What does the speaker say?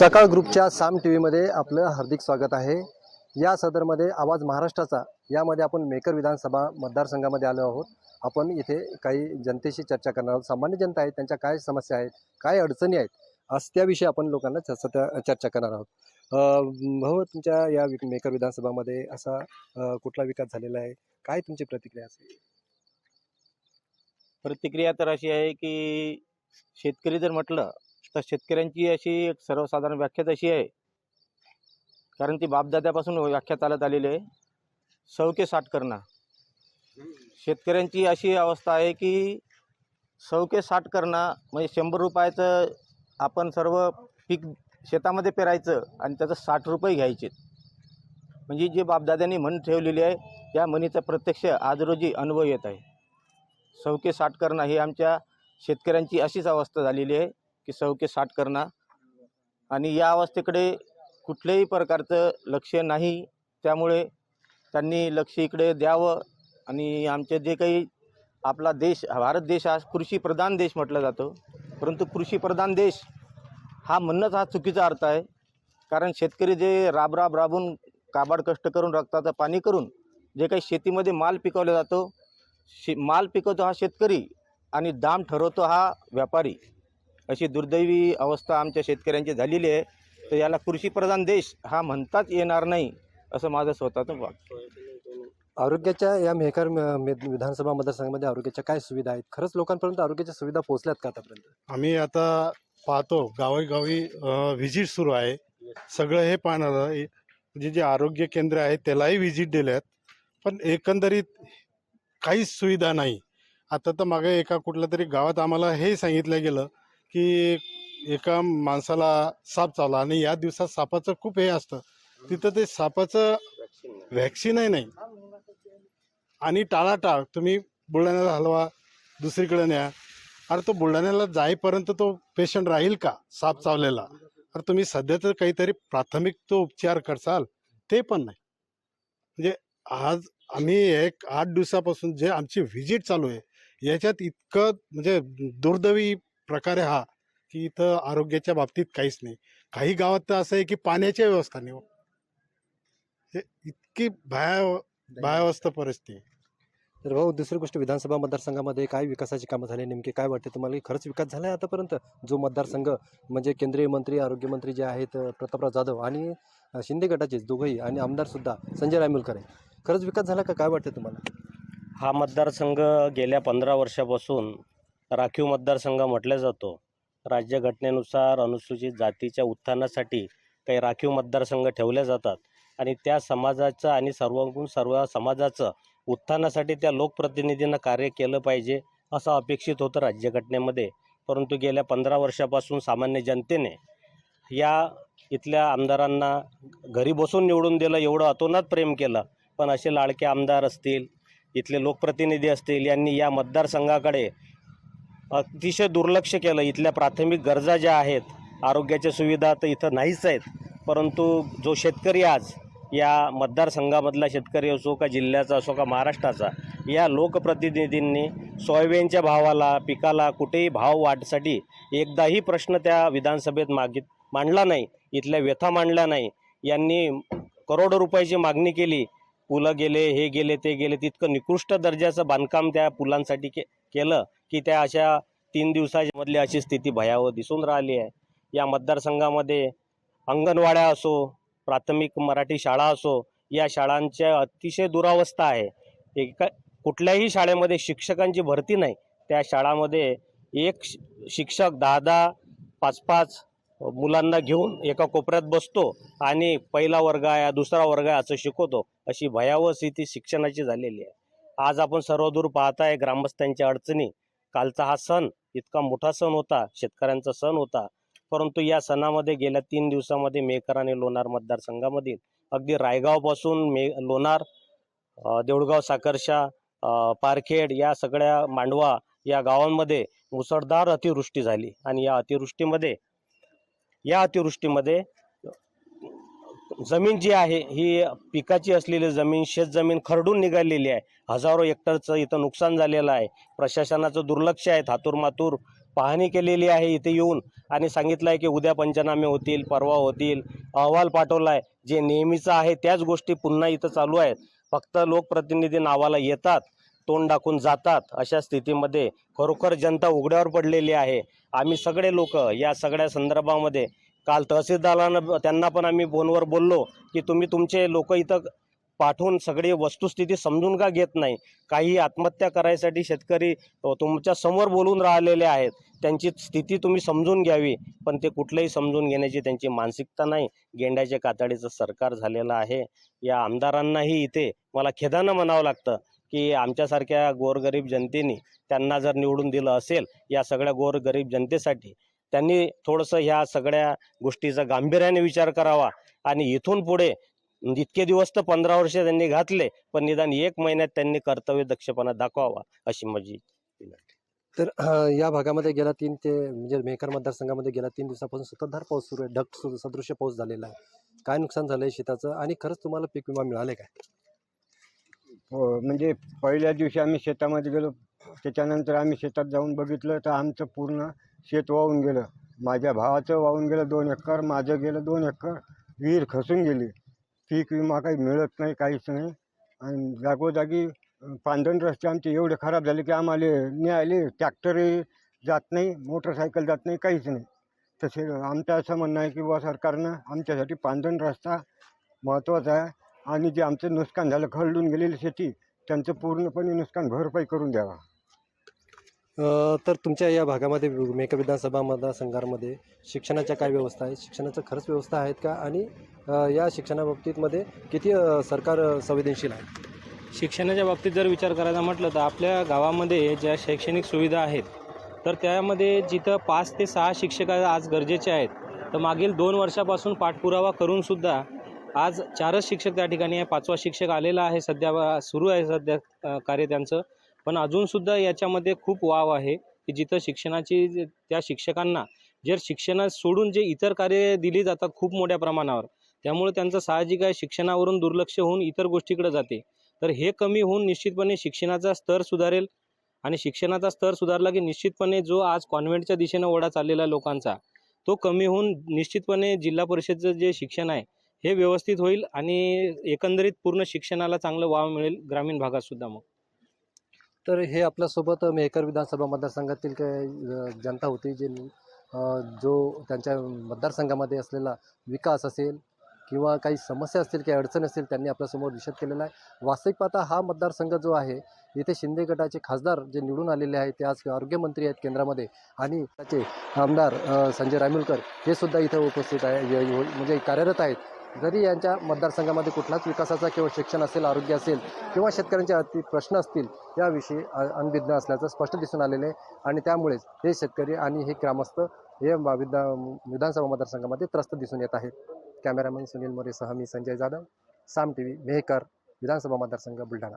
सकाळ ग्रुपच्या साम टी व्हीमध्ये आपलं हार्दिक स्वागत आहे. या सदरमध्ये आवाज महाराष्ट्राचा यामध्ये आपण मेकर विधानसभा मतदारसंघामध्ये आलो आहोत. आपण इथे काही जनतेशी चर्चा करणार आहोत. सामान्य जनता आहेत त्यांच्या काय समस्या आहेत काय अडचणी आहेत असं त्याविषयी आपण लोकांना च- चर्चा करणार आहोत. भाऊ तुमच्या या मेकर विधानसभामध्ये असा कुठला विकास झालेला आहे? काय तुमची प्रतिक्रिया असेल? प्रतिक्रिया तर अशी आहे की शेतकरी जर म्हटलं तर शेतकऱ्यांची अशी एक सर्वसाधारण व्याख्याच अशी आहे. कारण ती बापदाद्यापासून व्याख्या चालत आलेली आहे. सौके साठ करणं. शेतकऱ्यांची अशी अवस्था आहे की सौके साठ करणं म्हणजे शंभर रुपयाचं आपण सर्व पीक शेतामध्ये पेरायचं आणि त्याचं साठ रुपये घ्यायचे. म्हणजे जे बापदाद्यांनी म्हण ठेवलेली आहे त्या म्हणीचा प्रत्यक्ष आज रोजी अनुभव येत आहे. सौके साठ करणं ही आमच्या शेतकऱ्यांची अशीच अवस्था झालेली आहे. की सौके साठ करणं आणि या अवस्थेकडे कुठल्याही प्रकारचं लक्ष नाही. त्यामुळे त्यांनी लक्ष इकडे द्यावं. आणि आमचे जे काही आपला देश भारत देश हा कृषीप्रधान देश म्हटला जातो. परंतु कृषीप्रधान देश हा म्हणणंच हा चुकीचा अर्थ आहे. कारण शेतकरी जे राबराब राबून काबाड कष्ट करून रक्ताचं पाणी करून जे काही शेतीमध्ये माल पिकवला जातो शे माल पिकवतो हा शेतकरी आणि दाम ठरवतो हा व्यापारी. अशी दुर्दैवी अवस्था आमच्या शेतकऱ्यांची झालेली आहे. तर याला कृषीप्रधान देश हा म्हणताच येणार नाही असं माझं स्वतःचं वाक्य आरोग्याच्या या मेहकर म- मे- विधानसभा मतदारसंघामध्ये आरोग्याच्या काय सुविधा आहेत? खरंच लोकांपर्यंत आरोग्याच्या सुविधा पोहोचल्यात का आतापर्यंत? आम्ही आता पाहतो गावोगावी व्हिजिट सुरू आहे. सगळं हे पाहणार. म्हणजे जे आरोग्य केंद्र आहे त्यालाही व्हिजिट दिल्यात पण एकंदरीत काहीच सुविधा नाही. आता तर मागे एका कुठल्या तरी गावात आम्हाला हे सांगितलं गेलं की एका माणसाला साप चावला आणि या दिवसात सापाचं खूप हे असतं. तिथं ते सापाचं व्हॅक्सिनही नाही. आणि टाळाटाळ तुम्ही बुलढाण्याला हलवा दुसरीकडे न्या. अरे तो बुलढाण्याला जाईपर्यंत तो पेशंट राहील का साप चावलेला? अरे तुम्ही सध्या तर काहीतरी प्राथमिक तो उपचार करसाल ते पण नाही. म्हणजे आज आम्ही एक आठ दिवसापासून जे आमची व्हिजिट चालू आहे याच्यात इतकं म्हणजे दुर्दैवी प्रकारे हा की इथं आरोग्याच्या बाबतीत काहीच नाही. काही गावात तर असं आहे की पाण्याची व्यवस्था नाही हो. हे इतकी भया भयावस्था परिस्थिती आहे. तर भाऊ दुसरी गोष्ट विधानसभा मतदारसंघामध्ये काय विकासाची कामं झाली? नेमके काय वाटते तुम्हाला? की खरंच विकास झाला आहे आतापर्यंत? जो मतदारसंघ म्हणजे केंद्रीय मंत्री आरोग्यमंत्री जे आहेत अ, प्रतापराव जाधव आणि अ, शिंदे गटाचे दोघंही आणि आमदारसुद्धा संजय रायमुलकर आहे. खरंच विकास झाला का? काय वाटते तुम्हाला? हा मतदारसंघ गेल्या पंधरा वर्षापासून राखीव मतदारसंघ म्हटला जातो. राज्यघटनेनुसार अनुसूचित जातीच्या उत्थानासाठी काही राखीव मतदारसंघ ठेवले जातात आणि त्या समाजाचं आणि सर्व सर्व समाजाचं उत्थानासाठी त्या लोकप्रतिनिधींना कार्य केलं पाहिजे असं अपेक्षित होतं राज्यघटनेमध्ये परंतु गेल्या पंधरा वर्षापासून सामान्य जनतेने या इथल्या आमदारांना घरी बसून निवडून दिलं एवढं अतोनात प्रेम केलं. पण असे लाडके आमदार असतील इथले लोकप्रतिनिधी असतील यांनी या मतदारसंघाकडे अतिशय दुर्लक्ष केलं. इथल्या प्राथमिक गरजा ज्या आहेत आरोग्याच्या सुविधा तर इथं नाहीच आहेत. परंतु जो शेतकरी आज या मतदारसंघामधला शेतकरी असो का जिल्ह्याचा असो का महाराष्ट्राचा या लोकप्रतिनिधींनी सोयाबीनच्या भावाला पिकाला कुठेही भाव वाढसाठी एकदाही प्रश्न त्या विधानसभेत मागित मांडला नाही. इथल्या व्यथा मांडल्या नाही. यांनी करोडो रुपयाची मागणी केली. पुलं गेले हे गेले ते गेले तितकं निकृष्ट दर्जाचं बांधकाम त्या पुलांसाठी के केलं. की त्या अशा तीन दिवसामधली अशी स्थिती भयावह दिसून राहिली आहे. या मतदारसंघामध्ये अंगणवाड्या असो प्राथमिक मराठी शाळा असो या शाळांच्या अतिशय दुरावस्था आहे. एका कुठल्याही शाळेमध्ये शिक्षकांची भरती नाही. त्या शाळामध्ये एक शिक्षक दहा दहा पाच पाच मुलांना घेऊन एका कोपऱ्यात बसतो आणि पहिला वर्ग आहे दुसरा वर्ग आहे असं शिकवतो. अशी भयावह स्थिती शिक्षणाची झालेली आहे. आज आपण सर्वदूर पाहताय ग्रामस्थांच्या अडचणी कालचा हा सण इतका मोठा सण होता शेतकऱ्यांचा सण होता. परंतु या सणामध्ये गेल्या तीन दिवसामध्ये मेकर आणि लोणार मतदारसंघामधील अगदी रायगावपासून मे लोणार देऊळगाव साकर्शा पारखेड या सगळ्या मांडवा या गावांमध्ये मुसळधार अतिवृष्टी झाली. आणि या अतिवृष्टीमध्ये या अतिवृष्टीमध्ये जमीन जी आहे ही पिकाची असलेली जमीन शेतजमीन खरडून निघालेली आहे. हजारो हेक्टरचं इथं नुकसान झालेलं आहे. प्रशासनाचं दुर्लक्ष आहे. थातूर मातूर पाहणी केलेली आहे इथे येऊन आणि सांगितलं आहे की उद्या पंचनामे होतील परवा होतील. अहवाल पाठवला आहे जे नेहमीचं आहे त्याच गोष्टी पुन्हा इथं चालू आहेत. फक्त लोकप्रतिनिधी नावाला येतात तोंड दाखवून जातात अशा स्थितीमध्ये खरोखर जनता उघड्यावर पडलेली आहे. आम्ही सगळे लोक या सगळ्या संदर्भामध्ये काल तहसीलदारानं त्यांना पण आम्ही फोनवर बोललो की तुम्ही तुमचे लोक इथं पाठवून सगळी वस्तुस्थिती समजून का घेत नाही? काही आत्महत्या करायसाठी शेतकरी तुमच्यासमोर बोलून राहिलेले आहेत. त्यांची स्थिती तुम्ही समजून घ्यावी पण ते कुठलंही समजून घेण्याची त्यांची मानसिकता नाही. गेंड्याच्या कातडीचं सरकार झालेलं आहे. या आमदारांनाही इथे मला खेदानं म्हणावं लागतं की आमच्यासारख्या गोरगरीब जनतेने त्यांना जर निवडून दिलं असेल या सगळ्या गोरगरीब जनतेसाठी त्यांनी थोडंसं ह्या सगळ्या गोष्टीचा गांभीर्याने विचार करावा. आणि इथून पुढे इतके दिवस तर पंधरा वर्ष त्यांनी घातले पण निदान एक महिन्यात त्यांनी कर्तव्य दक्षपणा दाखवावा अशी माझी तर या भागामध्ये गेल्या तीन ते म्हणजे मेकर मतदारसंघामध्ये गेल्या तीन दिवसापासून सततधार पाऊस सुरू आहे ढग सदृश्य पाऊस झालेला आहे. काय नुकसान झालं आहे शेताचं? आणि खरंच तुम्हाला पीक विमा मिळाले काय? हो म्हणजे पहिल्या दिवशी आम्ही शेतामध्ये गेलो त्याच्यानंतर आम्ही शेतात जाऊन बघितलं तर आमचं पूर्ण शेत वाहून गेलं. माझ्या भावाचं वाहून गेलं दोन एकर माझं गेलं दोन एकर. विहीर खसून गेली. पीक विमा काही मिळत नाही काहीच नाही. आणि जागोजागी अं, पांढरण रस्ते आमचे एवढे खराब झाले की आम्हाला न्यायले ट्रॅक्टरही जात नाही मोटरसायकल जात नाही काहीच नाही. तसे आमचं असं म्हणणं आहे की बुवा सरकारनं आमच्यासाठी पांढरण रस्ता महत्त्वाचा आहे. आणि जे आमचं नुकसान झालं खरडून गेलेली शेती त्यांचं पूर्णपणे नुकसान भरपाई करून द्यावा. तर तुमच्या या भागामध्ये वि- विधानसभा मतदारसंघामध्ये शिक्षणाच्या काय व्यवस्था आहे शिक्षणाचं खरंच व्यवस्था आहेत का? आणि या शिक्षणाबाबतीतमध्ये किती सरकार संवेदनशील आहे? शिक्षणाच्या बाबतीत जर विचार करायचा म्हटलं तर आपल्या गावामध्ये ज्या शैक्षणिक सुविधा आहेत तर त्यामध्ये जिथं पाच ते सहा शिक्षक आज गरजेचे आहेत तर मागील दोन वर्षापासून पाठपुरावा करूनसुद्धा आज चारच शिक्षक त्या ठिकाणी आहे. पाचवा शिक्षक आलेला आहे सध्या सुरू आहे सध्या कार्य त्यांचं. पण अजूनसुद्धा याच्यामध्ये खूप वाव आहे की जिथं शिक्षणाची त्या शिक्षकांना जर शिक्षण सोडून जे इतर कार्य दिली जातात खूप मोठ्या प्रमाणावर त्यामुळे त्यांचं साहजिक आहे शिक्षणावरून दुर्लक्ष होऊन इतर गोष्टीकडे जाते. तर हे कमी होऊन निश्चितपणे शिक्षणाचा स्तर सुधारेल आणि शिक्षणाचा स्तर सुधारला की निश्चितपणे जो आज कॉन्व्हेंटच्या दिशेनं ओढा चाललेला आहे लोकांचा तो कमी होऊन निश्चितपणे जिल्हा परिषदचं जे शिक्षण आहे हे व्यवस्थित होईल आणि एकंदरीत पूर्ण शिक्षणाला चांगलं वाव मिळेल ग्रामीण भागात सुद्धा मग. तर हे आपल्यासोबत मेहकर विधानसभा मतदारसंघातील काही जनता होती जे जो त्यांच्या मतदारसंघामध्ये असलेला विकास असेल किंवा काही समस्या असतील काही अडचण असतील त्यांनी आपल्यासमोर विषद केलेला आहे. वास्तविक पाहता हा मतदारसंघ जो आहे इथे शिंदे गटाचे खासदार जे निवडून आलेले आहेत ते आज आरोग्यमंत्री आहेत केंद्रामध्ये आणि त्याचे आमदार संजय रामिलकर हे सुद्धा इथे उपस्थित आहे य- म्हणजे कार्यरत आहेत. जरी यांच्या मतदारसंघामध्ये कुठलाच विकासाचा किंवा शिक्षण असेल आरोग्य असेल किंवा शेतकऱ्यांचे अति प्रश्न असतील याविषयी अनभिज्ञ असल्याचं स्पष्ट दिसून आलेलं आहे. आणि त्यामुळेच हे शेतकरी आणि हे ग्रामस्थ हे विधा विधानसभा मतदारसंघामध्ये त्रस्त दिसून येत आहेत. कॅमेरामॅन सुनील मोरेसह मी संजय जाधव साम टी व्ही मेहकर विधानसभा मतदारसंघ बुलढाणा.